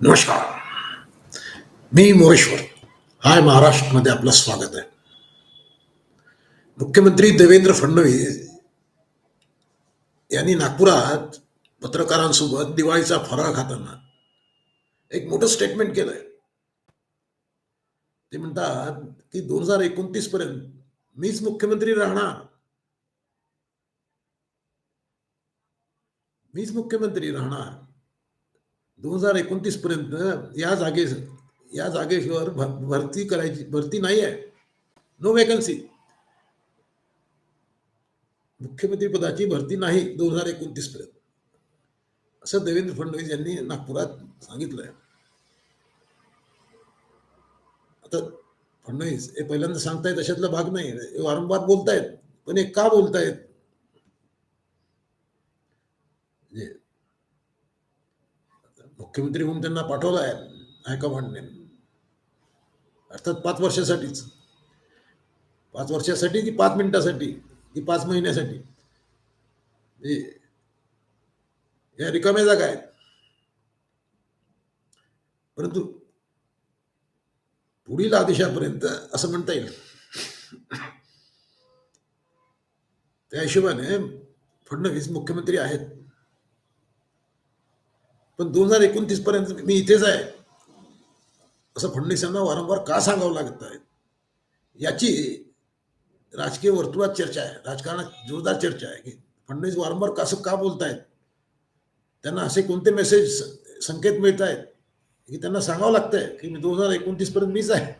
नमस्कार. मी मोरेश्वर हाय महाराष्ट्रमध्ये आपलं स्वागत आहे. मुख्यमंत्री देवेंद्र फडणवीस यांनी नागपुरात पत्रकारांसोबत दिवाळीचा फराळ खाताना एक मोठं स्टेटमेंट केलंय. ते म्हणतात की दोन हजार एकोणतीस पर्यंत मीच मुख्यमंत्री राहणार. मीच मुख्यमंत्री राहणार. दोन हजार एकोणतीस पर्यंत या जागे या जागेवर भरती करायची भरती नाही आहे. नो वेकन्सी मुख्यमंत्री पदाची भरती नाही दोन हजार एकोणतीस पर्यंत असं देवेंद्र फडणवीस यांनी नागपुरात सांगितलंय. आता फडणवीस हे पहिल्यांदा सांगतायत अशातला भाग नाही. हे वारंवार बोलतायत पण हे का बोलतायत म्हणजे मुख्यमंत्री म्हणून त्यांना पाठवलं आहे हायकमांडने. अर्थात पाच वर्षासाठीच. पाच वर्षासाठी की पाच मिनिटासाठी की पाच महिन्यासाठी? म्हणजे या रिकाम्या जागा आहेत. परंतु पुढील आदेशापर्यंत असं म्हणता येईल. त्या हिशोबाने फडणवीस मुख्यमंत्री आहेत. पण दोन हजार एकोणतीस पर्यंत मी इथेच आहे. असं फडणवीस यांना वारंवार का सांगावं लागत आहे? याची राजकीय वर्तुळात चर्चा आहे राजकारणात जोरदार चर्चा आहे. की फडणवीस वारंवार कसं का बोलतायत? त्यांना असे कोणते मेसेज संकेत मिळत आहेत की त्यांना सांगावं लागतंय की मी दोन हजार एकोणतीस पर्यंत मीच आहे.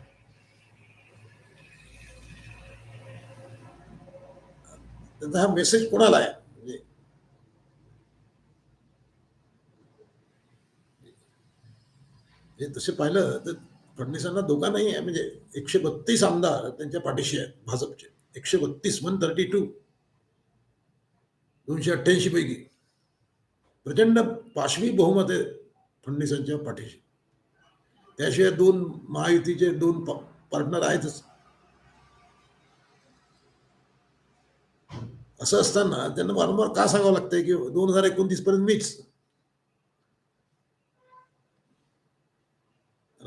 त्यांचा हा मेसेज कोणाला आहे म्हणजे हे तसे पाहिलं तर फडणवीसांना दोघांनाही आहे म्हणजे एकशे बत्तीस आमदार त्यांच्या पाठीशी आहेत भाजपचे. एकशे बत्तीस वन थर्टी टू दोनशे अठ्ठ्याऐंशी पैकी. प्रचंड पाशवी बहुमत आहे फडणवीसांच्या पाठीशी. त्याशिवाय दोन महायुतीचे दोन पार्टनर आहेतच. असं असताना त्यांना वारंवार का सांगावं लागतंय की दोन हजार एकोणतीस पर्यंत मीच?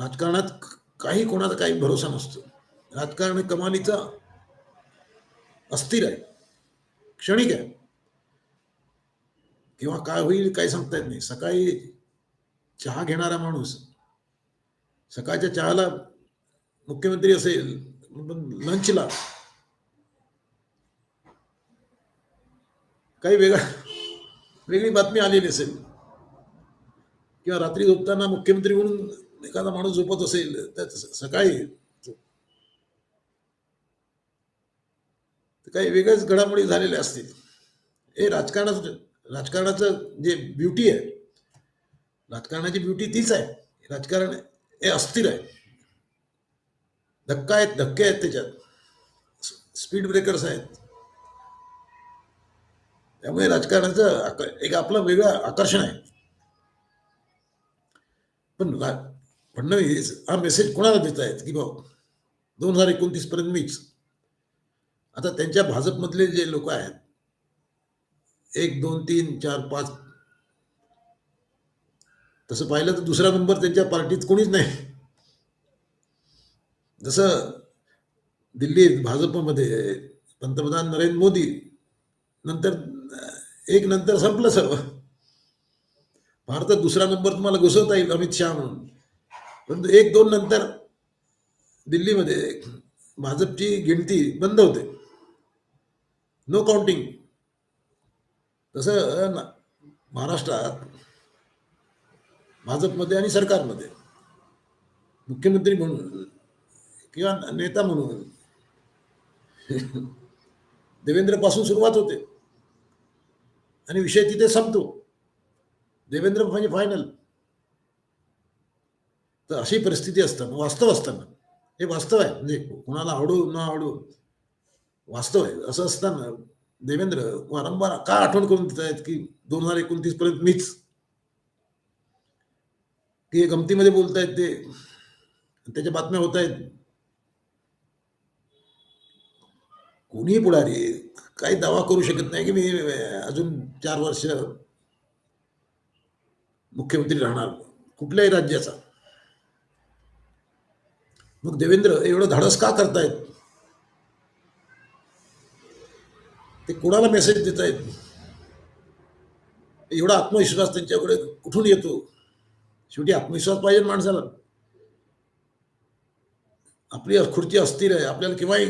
राजकारणात काही कोणाचा काही भरोसा नसतो. राजकारण कमालीचा अस्थिर आहे. क्षणिक आहे. किंवा काय होईल काही सांगता येत नाही. सकाळी चहा घेणारा माणूस सकाळच्या चहाला मुख्यमंत्री असेल लंचला काही वेगळा वेगळी बातमी आलेली असेल. किंवा रात्री झोपताना मुख्यमंत्री म्हणून एखादा माणूस झोपत असेल तर सकाळी तर काही वेगळ्याच घडामोडी झालेल्या असतील. हे राजकारणाचं राजकारणाचं जे ब्युटी आहे राजकारणाची ब्युटी तीच आहे. राजकारण हे अस्थिर आहे. धक्का आहेत धक्के आहेत त्याच्यात. स्पीड ब्रेकर्स आहेत. त्यामुळे राजकारणाचं एक आपलं वेगळं आकर्षण आहे. पण फडणवीस हा मेसेज कोणाला देत आहेत की भाऊ दोन हजार एकोणतीस पर्यंत मीच आता त्यांच्या भाजपमधले जे लोक आहेत एक दोन तीन चार पाच तसं पाहिलं तर दुसरा नंबर त्यांच्या पार्टीत कोणीच नाही जसं दिल्लीत भाजपमध्ये पंतप्रधान नरेंद्र मोदी नंतर एक नंतर संपलं सर्व भारतात दुसरा नंबर तुम्हाला घुसवता येईल अमित शहा म्हणून परंतु एक दोन नंतर दिल्लीमध्ये भाजपची गिणती बंद होते. नो काउंटिंग तसं महाराष्ट्रात भाजपमध्ये आणि सरकारमध्ये मुख्यमंत्री म्हणून किंवा नेता म्हणून देवेंद्रपासून सुरुवात होते. आणि विषय तिथे संपतो. देवेंद्र म्हणजे फायनल तर अशी परिस्थिती असताना वास्तव असताना हे वास्तव आहे. म्हणजे कुणाला आवडू न आवडू वास्तव आहे. असं असताना देवेंद्र वारंवार का आठवण करून देत आहेत की दोन हजार एकोणतीस पर्यंत मीच? की गमतीमध्ये बोलतायत ते त्याच्या बातम्या होत आहेत. कोणीही पुढारी काही दावा करू शकत नाही की मी अजून चार वर्ष मुख्यमंत्री राहणार. कुठल्याही राज्याचा. मग देवेंद्र एवढं धाडस का करतायत? ते कोणाला मेसेज देत आहेत एवढा आत्मविश्वास त्यांच्याकडे कुठून येतो? शेवटी आत्मविश्वास पाहिजे माणसाला. आपली खुर्ची अस्थिर आहे. आपल्याला केव्हाही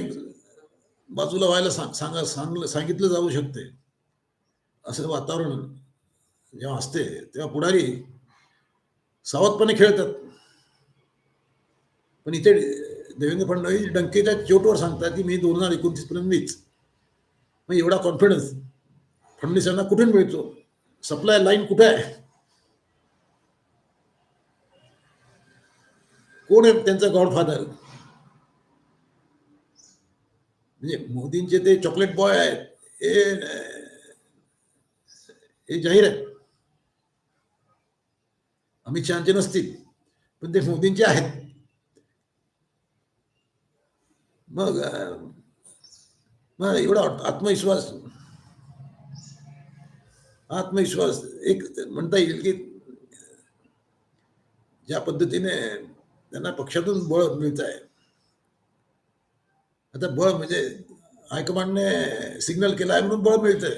बाजूला व्हायला सांग सांगा सांगलं सांगितलं जाऊ शकते. असं वातावरण जेव्हा असते तेव्हा पुढारी सावधपणे खेळतात. पण इथे देवेंद्र फडणवीस डंकेच्या चोटवर सांगतात की मी दोन हजार एकोणतीस पर्यंत मीच. मग एवढा कॉन्फिडन्स फडणवीसांना कुठून मिळतो? सप्लाय लाईन कुठे आहे? कोण आहे त्यांचा गॉडफादर म्हणजे मोदींचे ते चॉकलेट बॉय आहेत हे हे जाहीर आहे अमित शहाचे नसतील पण ते मोदींचे आहेत. मग मग एवढा आत्मविश्वास आत्मविश्वास एक म्हणता येईल की ज्या पद्धतीने त्यांना पक्षातून बळ मिळत आहे. आता बळ म्हणजे हायकमांडने सिग्नल केला आहे म्हणून बळ मिळत आहे.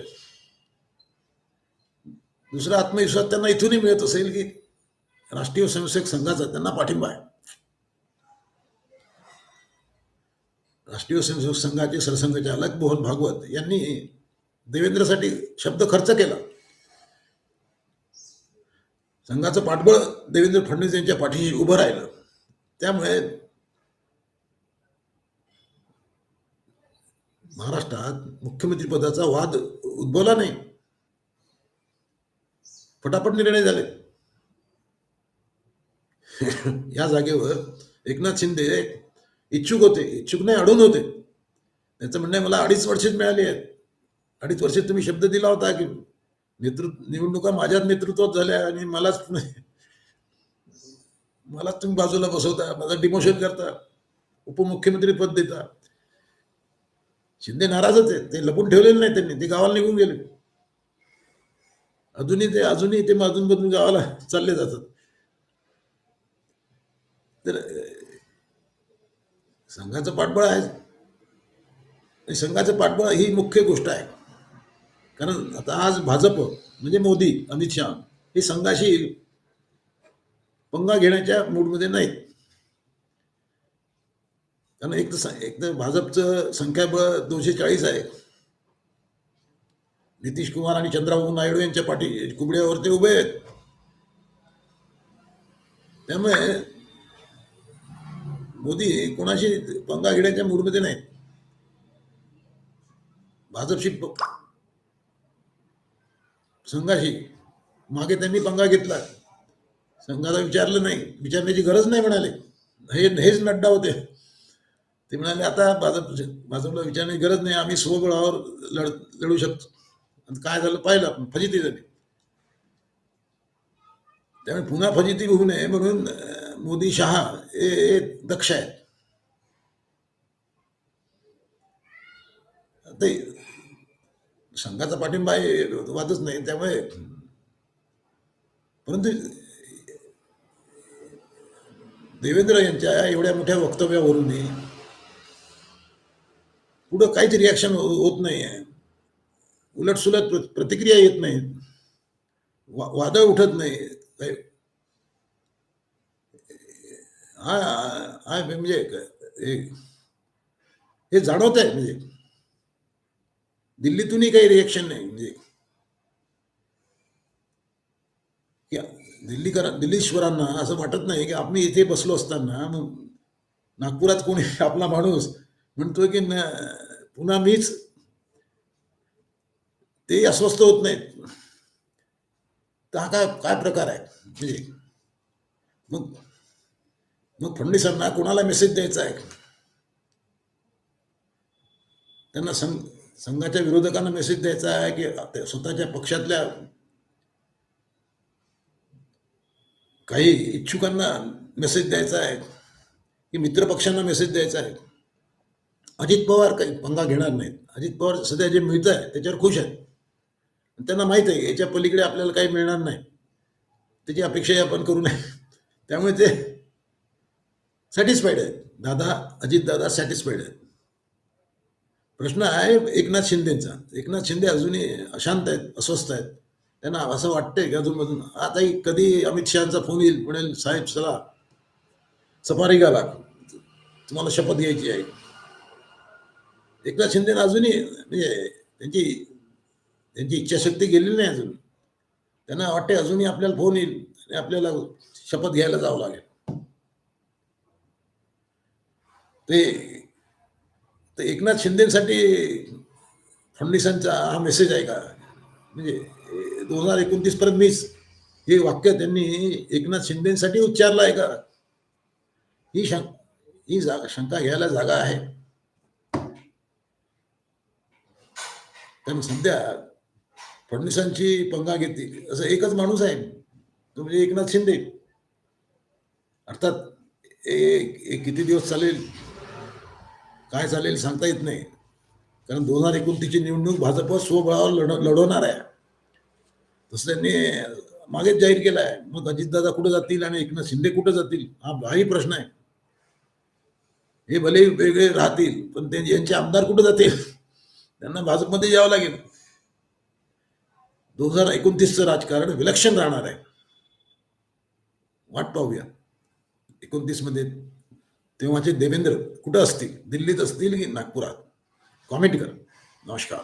दुसरा आत्मविश्वास त्यांना इथूनही मिळत असेल की राष्ट्रीय स्वयंसेवक संघाचा त्यांना पाठिंबा आहे. राष्ट्रीय स्वयंसेवक संघाचे सरसंघचालक मोहन भागवत यांनी देवेंद्रसाठी शब्द खर्च केला. संघाचं पाठबळ देवेंद्र फडणवीस यांच्या पाठीशी उभं राहिलं. त्यामुळे महाराष्ट्रात मुख्यमंत्रीपदाचा वाद उद्भवला नाही. फटाफट निर्णय झाले. या जागेवर एकनाथ शिंदे इच्छुक होते इच्छुक नाही अडून होते. त्यांचं म्हणणं आहे, मला अडीच वर्षेच मिळाली आहेत. अडीच वर्षात तुम्ही शब्द दिला होता की नेतृत्व निवडणुका माझ्याच नेतृत्वात झाल्या आणि मलाच मलाच तुम्ही बाजूला बसवता माझं डिमोशन करता उपमुख्यमंत्री पद देता. शिंदे नाराजच आहे ते लपून ठेवलेले नाही त्यांनी ते गावाला निघून गेले. अजूनही ते अजूनही ते अजून मधून गावाला चालले जातात. तर संघाचं पाठबळ आहे. आणि संघाचं पाठबळ ही मुख्य गोष्ट आहे. कारण आता आज भाजप म्हणजे मोदी अमित शहा हे संघाशी पंगा घेण्याच्या मूडमध्ये नाहीत. कारण एक तर एक तर भाजपचं संख्याबळ दोनशे चाळीस आहे. नितीश कुमार आणि चंद्राबाबू नायडू यांच्या पाठी कुबड्यावर ते उभे आहेत. त्यामुळे मोदी कोणाशी पंगा घेण्याच्या मूडमध्ये नाहीत. भाजपशी संघाशी मागे त्यांनी पंगा घेतला. संघाला विचारलं नाही. विचारण्याची गरज नाही म्हणाले. हे हेच नड्डा होते. ते म्हणाले आता भाजप भाजपला विचारण्याची गरज नाही. आम्ही स्वबळावर लढ लढू शकतो. आणि काय झालं पाहिलं आपण? फजिती झाली. त्यामुळे पुन्हा फजिती होऊ नये म्हणून मोदी शहा हे दक्ष आहेत. ते संघाचा पाठिंबा हे वादच नाही त्यामुळे परंतु देवेंद्र यांच्या एवढ्या मोठ्या वक्तव्यावरूनही पुढं काहीच रिॲक्शन हो-, होत नाही आहे. उलटसुलट प्र- प्रतिक्रिया येत नाहीत वा वादळ उठत नाही. काही हा म्हणजे हे जाणवत आहे म्हणजे दिल्लीतूनही काही रिएक्शन नाही म्हणजे. दिल्ली दिल्लीकर दिल्लीश्वरांना असं वाटत नाही की आम्ही इथे बसलो असताना मग नागपुरात कोणी आपला माणूस म्हणतोय की पुन्हा मीच ते अस्वस्थ होत नाहीत. तर हा काय काय प्रकार आहे? म्हणजे मग मग फडणवीसांना कोणाला मेसेज द्यायचा आहे? त्यांना संघ संघाच्या विरोधकांना मेसेज द्यायचा आहे की स्वतःच्या पक्षातल्या काही इच्छुकांना मेसेज द्यायचा आहे? की मित्रपक्षांना मेसेज द्यायचा आहे? अजित पवार काही पंगा घेणार नाहीत. अजित पवार सध्या जे मिळत आहे त्याच्यावर खुश आहेत. त्यांना माहीत आहे याच्या पलीकडे आपल्याला काही मिळणार नाही. त्याची अपेक्षाही आपण करू नये. त्यामुळे ते सॅटिस्फाईड आहेत. दादा अजित दादा सॅटिस्फाईड आहेत. प्रश्न आहे एकनाथ शिंदेचा. एकनाथ शिंदे अजूनही अशांत आहेत अस्वस्थ आहेत. त्यांना असं वाटतंय की अजूनमधून आताही कधी अमित शहाचा फोन येईल? म्हणेल साहेब चला सफारी गाला तुम्हाला शपथ घ्यायची आहे. एकनाथ शिंदे अजूनही म्हणजे त्यांची त्यांची इच्छाशक्ती गेलेली नाही अजून. त्यांना वाटते अजूनही आपल्याला फोन येईल आणि आपल्याला शपथ घ्यायला जावं लागेल. ते तर एकनाथ शिंदेसाठी फडणवीसांचा हा मेसेज आहे का? म्हणजे दोन हजार एकोणतीस पर्यंत मीच हे वाक्य त्यांनी एकनाथ शिंदेसाठी उच्चारलं आहे का? ही शं ही जागा शंका घ्यायला जागा आहे. कारण सध्या फडणवीसांची पंगा घेतली. असं एकच माणूस आहे. तो म्हणजे एकनाथ शिंदे. अर्थात एक एक किती दिवस चालेल? काय चालेल सांगता येत नाही. कारण दोन हजार एकोणतीसची निवडणूक भाजप स्वबळावर लढ लढवणार आहे. तसं त्यांनी मागेच जाहीर केला आहे मग अजितदादा कुठं जातील आणि एकनाथ शिंदे कुठं जातील? हा हाही प्रश्न आहे. हे भले वेगळे राहतील पण ते यांचे आमदार कुठं जातील? त्यांना भाजपमध्ये यावं लागेल. दोन हजार एकोणतीसचं राजकारण विलक्षण राहणार आहे. वाट पाहूया. एकोणतीसमध्ये तेव्हाचे देवेंद्र कुठं असतील? दिल्लीत असतील की नागपुरात? कॉमेंट करा. नमस्कार.